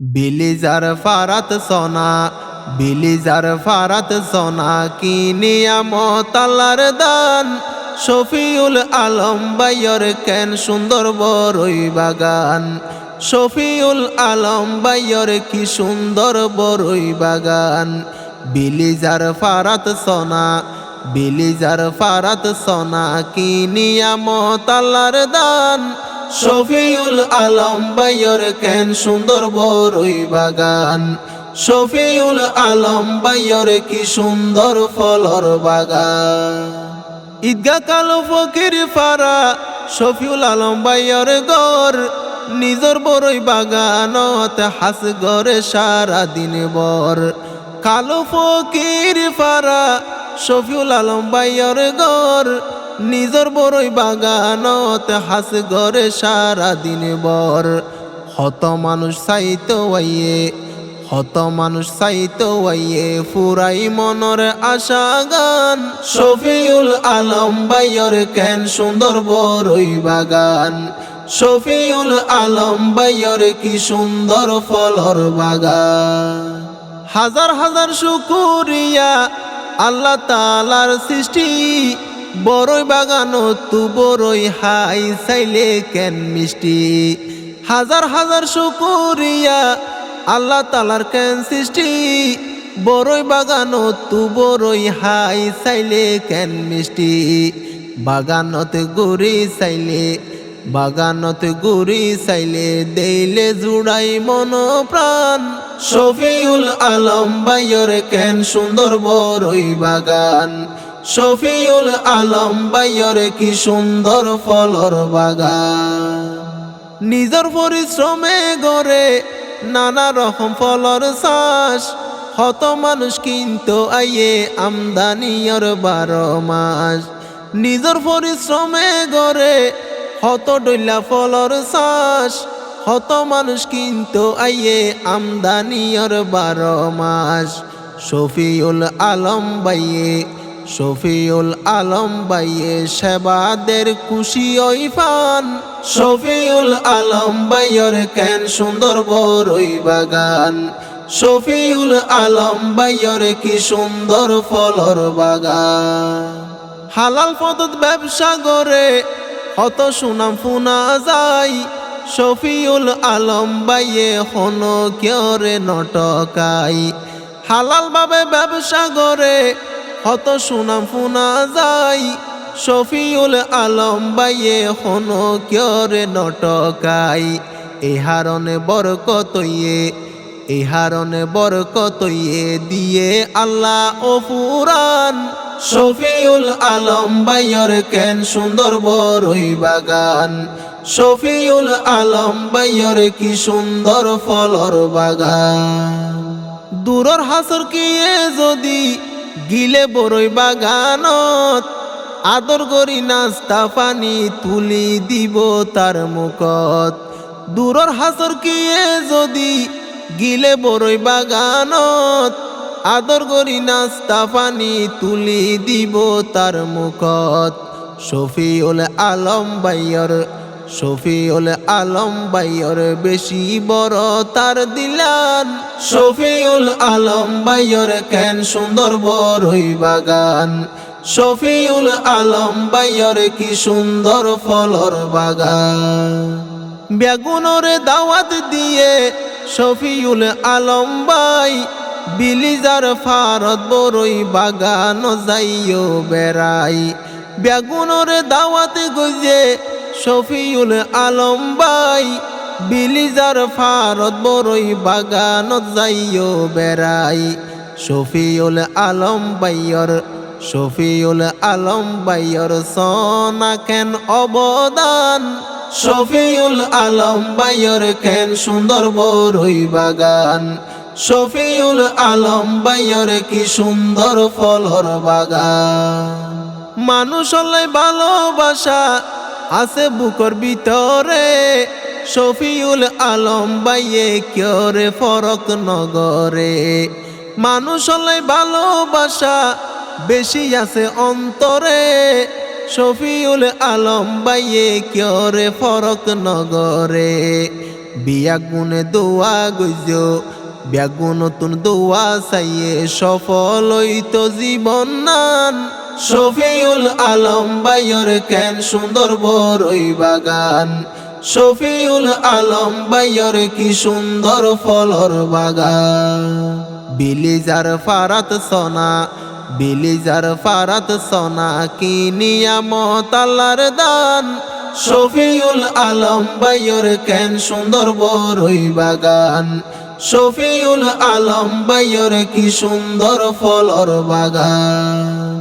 বিলিজার ফারাত সোনা, বিলিজার ফারাত সোনা কি নিয়ামত আল্লাহর দান? শফিউল আলম বাইয়র কেন সুন্দর বড়ই বাগান? শফিউল আলম বাইয়র কি সুন্দর বড়ই বাগান? বিলিজার ফারাত সোনা, বিলিজার ফারাত সোনা কি নিয়ামত আল্লাহর দান? শফিউল আলম বাইয়র কেন সুন্দর বড়ই বাগান? শফিউল আলম বাইয়র কি সুন্দর ফলর বাগান? ঈদগা কালো ফকির ফারা, শফিউল আলম বাইয়র গর নিজর বড়ই বাগানত হাস গরে সারা দিন বর কালো ফকির ফারা, শফিউল আলম বাইয়র গর নিজর বড়ই বাগানত হাস গরে সারা দিন বর হত মানুষ সাইতো আইয়ে, হত মানুষ সাইতো আইয়ে ফুরাই মনর আশা গান। শফিউল আলম বাইয়র কেন সুন্দর বড়ই বাগান? শফিউল আলম বাইয়র কি সুন্দর ফলর বাগান? হাজার হাজার শুকুরিয়া আল্লাহ তালার সৃষ্টি বড়ই বাগানো, তু বড়ই হাই সাইলে কেন মিষ্টি? হাজার হাজার শুকুরিয়া আল্লাহ তালার কেন সৃষ্টি? বড়ই বাগানো, তু বড়ই হাই সাইলে কেন মিষ্টি? বাগানতে গুড়ি সাইলে বাগানত গুড়ি সাইলে দেইলে জুড়াই মন প্রাণ। শফিউল আলম বাইয়র কেন সুন্দর বড়ই বাগান। শফিউল আলম বাইয়র কি সুন্দর ফলর বাগান। নিজর পরিশ্রমে গড়ে নানা রকম ফলর চাষ। হত মানুষ কিন্তু আইয়ে আমদানিয়র বারো মাস। নিজর পরিশ্রমে গড়ে হত ডইলা ফলর চাষ। হত মানুষ কিন্তু আইয়ে আমদানিয়র বারো মাস। শফিউল আলম বাইয়ে শফিউল আলম বাইয়ে সেবাদের খুশি ওই ফান। শফিউল আলম বাইয়র কেন সুন্দর বড়ই বাগান। শফিউল আলম বাইয়র কি সুন্দর ফলর বাগান। হালাল পদত ব্যবসা করে হত সুনাম ফুনা যায়। শফিউল আলম বাইয়ে হন কেরে নটকাই। হালাল ভাবে ব্যবসা করে হত সুনাম ফুনা যায়, শফিউল আলম বাইয়ে হন কেরে নটকাই। এ হারণে বরকতইয়ে এই বরকতইয়ে দিয়ে আল্লাহ ও ফুরান। শফিউল আলম বাইয়র কেন সুন্দর বড়ই বাগান। শফিউল আলম বাইয়র কি সুন্দর ফলর বাগান। দূরর হাসর কিয়ে যদি গিলে বড়ই বাগানত। আদর করি নাস্তা পানি তুলি দিব তার মুখত। দূরর হাসর কিয়ে যদি গিলে বড়ই বাগানত। আদর করি নাস্তা পানি তুলি দিব তার মুখত। শফিউল আলম বাইয়র শফিউল আলম বাইয়র বেশি বড় তার দিলান। শফিউল আলম বাইয়র কেন সুন্দর বড়ই বাগান? শফিউল আলম বাইয়র কি সুন্দর ফলর বাগান? বেগুনরে দাওয়াত দিয়ে শফিউল আলম বাই বিলিজার ফারত বড়ই বাগান যাইও বেড়াই। বেগুনরে দাওয়াত গজে শফিউল আলম বাই বিলিজার ফারত বড়ই বাগানত যাইও বেড়াই। শফিউল আলম বাইয়র শফিউল আলম বাইয়র সনা কেন অবদান? শফিউল আলম বাইয়র কেন সুন্দর বড়ই বাগান? শফিউল আলম বাইয়র কি সুন্দর ফলর বাগান? মানুষ হলে ভালোবাসা আছে বুকর ভিতরে শফিউল আলম বাইয়ে কিয়রে ফরক নগরে। মানুষ হলে ভালোবাসা বেশি আছে অন্তরে। শফিউল আলম বাইয়ে কিয়রে ফরক নগরে। বিয়া গুনে দোয়া গইজ ব্যাগু নতুন দোয়া চাইয়ে সফল হইতো জীবন নান। শফিউল আলম বাইয়র কেন সুন্দর বড়ই বাগান? শফিউল আলম বাইয়র কি সুন্দর ফলর বাগান? বিলিজার ফারাত সোনা, বিলিজার ফারাত সোনা কি নিয়ামত দান? শফিউল আলম বাইয়র কেন সুন্দর বড়ই বাগান? শফিউল আলম বাইয়র কি সুন্দর ফলর বাগান?